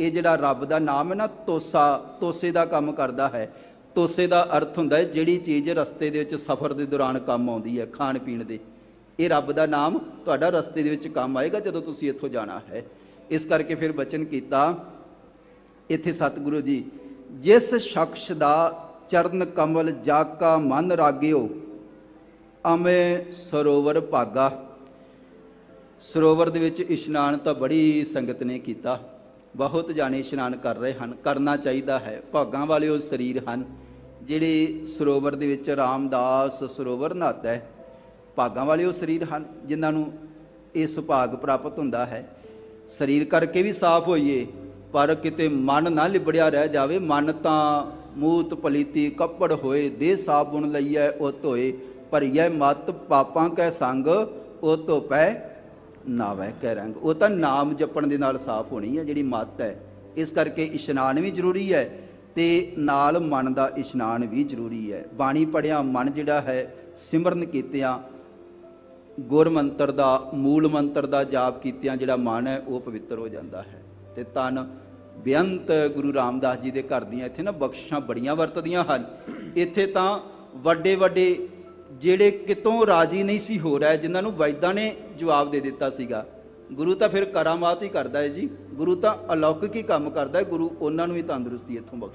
ਇਹ ਜਿਹੜਾ ਰੱਬ ਦਾ ਨਾਮ ਹੈ ਨਾ, ਤੋਸਾ, ਤੋਸੇ ਦਾ ਕੰਮ ਕਰਦਾ ਹੈ। ਤੋਸੇ ਦਾ ਅਰਥ ਹੁੰਦਾ ਹੈ, ਜਿਹੜੀ ਚੀਜ਼ ਰਸਤੇ ਦੇ ਵਿੱਚ ਸਫ਼ਰ ਦੇ ਦੌਰਾਨ ਕੰਮ ਆਉਂਦੀ ਹੈ, ਖਾਣ ਪੀਣ ਦੇ। ਇਹ ਰੱਬ ਦਾ ਨਾਮ ਤੁਹਾਡਾ ਰਸਤੇ ਦੇ ਵਿੱਚ ਕੰਮ ਆਏਗਾ ਜਦੋਂ ਤੁਸੀਂ ਇੱਥੋਂ ਜਾਣਾ ਹੈ। ਇਸ ਕਰਕੇ ਫਿਰ ਬਚਨ ਕੀਤਾ, ਇੱਥੇ ਸਤਿਗੁਰੂ ਜੀ, ਜਿਸ ਸ਼ਖਸ ਦਾ ਚਰਨ ਕਮਲ ਜਾਕਾ ਮਨ ਰਾਗਿਓ, ਅਮੇ ਸਰੋਵਰ ਭਾਗਾ। ਸਰੋਵਰ ਦੇ ਵਿੱਚ ਇਸ਼ਨਾਨ ਤਾਂ ਬੜੀ ਸੰਗਤ ਨੇ ਕੀਤਾ। ਬਹੁਤ ਜਾਣੇ ਇਸ਼ਨਾਨ ਕਰ ਰਹੇ ਹਨ, ਕਰਨਾ ਚਾਹੀਦਾ ਹੈ। ਭਾਗਾਂ ਵਾਲੇ ਉਹ ਸਰੀਰ ਹਨ, ਜਿਹੜੇ ਸਰੋਵਰ ਦੇ ਵਿੱਚ ਰਾਮਦਾਸ ਸਰੋਵਰ ਨਹਾਤਾ ਹੈ। ਭਾਗਾਂ ਵਾਲੇ ਉਹ ਸਰੀਰ ਹਨ, ਜਿਨ੍ਹਾਂ ਨੂੰ ਇਹ ਸੁਭਾਗ ਪ੍ਰਾਪਤ ਹੁੰਦਾ ਹੈ। ਸਰੀਰ ਕਰਕੇ ਵੀ ਸਾਫ਼ ਹੋਈਏ, ਪਰ ਕਿਤੇ ਮਨ ਨਾ ਲਿਬੜਿਆ ਰਹਿ ਜਾਵੇ, ਮਨ ਤਾਂ ਮੂਤ ਪਲੀਤੀ ਕੱਪੜ ਹੋਏ ਦੇ ਸਾਬੁਨ ਲਈਐ, ਉਹ ਧੋਏ ਪਰ ਭਰੀਐ ਮਤ, ਪਾਪਾਂ ਕੈ ਸੰਗ, ਉਹ ਧੋ ਪੈ ਨਾਵੈ ਕਹਿ ਰੰਗ। ਉਹ ਤਾਂ ਨਾਮ ਜਪਣ ਦੇ ਨਾਲ ਸਾਫ਼ ਹੋਣੀ ਹੈ ਜਿਹੜੀ ਮਤ ਹੈ। ਇਸ ਕਰਕੇ ਇਸ਼ਨਾਨ ਵੀ ਜ਼ਰੂਰੀ ਹੈ ਤੇ ਨਾਲ ਮਨ ਦਾ ਇਸ਼ਨਾਨ ਵੀ ਜ਼ਰੂਰੀ ਹੈ। ਬਾਣੀ ਪੜਿਆ ਮਨ ਜਿਹੜਾ ਹੈ, ਸਿਮਰਨ ਕੀਤਿਆਂ, ਗੁਰ ਮੰਤਰ ਦਾ, ਮੂਲ ਮੰਤਰ ਦਾ ਜਾਪ ਕੀਤਿਆਂ ਜਿਹੜਾ ਮਨ ਹੈ, ਉਹ ਪਵਿੱਤਰ ਹੋ ਜਾਂਦਾ ਹੈ। ਤੇ ਤਨ ਬੇਅੰਤ ਗੁਰੂ ਰਾਮਦਾਸ ਜੀ ਦੇ ਘਰ ਦੀਆਂ ਇੱਥੇ ਨਾ ਬਖਸ਼ਿਸ਼ਾਂ ਬੜੀਆਂ ਵਰਤਦੀਆਂ ਹਨ। ਇੱਥੇ ਤਾਂ ਵੱਡੇ ਵੱਡੇ ਜਿਹੜੇ ਕਿਤੋਂ ਰਾਜੀ ਨਹੀਂ ਸੀ ਹੋ ਰਿਹਾ, ਜਿਨ੍ਹਾਂ ਨੂੰ ਵੈਦਾਂ ਨੇ ਜਵਾਬ ਦੇ ਦਿੱਤਾ ਸੀਗਾ। ਗੁਰੂ ਤਾਂ ਫਿਰ ਕਰਾਮਾਤ ਹੀ ਕਰਦਾ ਹੈ ਜੀ। ਗੁਰੂ ਤਾਂ ਅਲੌਕਿਕ ਹੀ ਕੰਮ ਕਰਦਾ ਹੈ। ਗੁਰੂ ਉਹਨਾਂ ਨੂੰ ਵੀ ਤੰਦਰੁਸਤੀ ਇੱਥੋਂ ਬਖਸ਼।